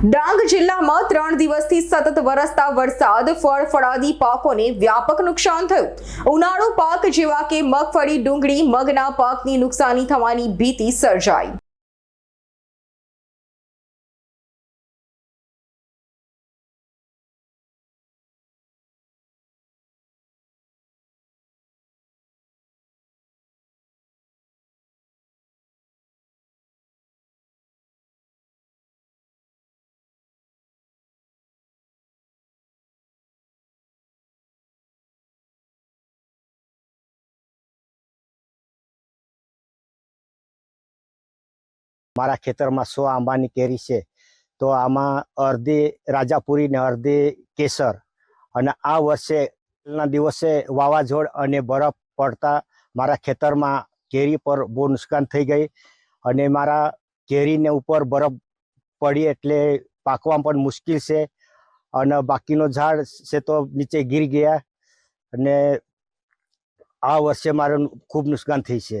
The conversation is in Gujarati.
ડાંગ જિલ્લામાં ત્રણ દિવસથી સતત વરસતા વરસાદ ફળ ફળાદી પાકોને વ્યાપક નુકસાન થયું. ઉનાળુ પાક જેવા કે મગફળી, ડુંગળી, મગના પાકની નુકસાની થવાની ભીતિ સર્જાઈ. મારા ખેતરમાં સો આંબાની કેરી છે, તો આમાં અડધી રાજાપુરી ને અડધી કેસર. અને આ વર્ષે ના દિવસે વાવાઝોડ અને બરફ પડતા મારા ખેતરમાં કેરી પર બહુ નુકસાન થઈ ગઈ. અને મારા કેરીને ઉપર બરફ પડી એટલે પાકવા પણ મુશ્કેલ છે. અને બાકીનો ઝાડ છે તો નીચે ગીર ગયા. અને આ વર્ષે મારે ખૂબ નુકસાન થઈ છે.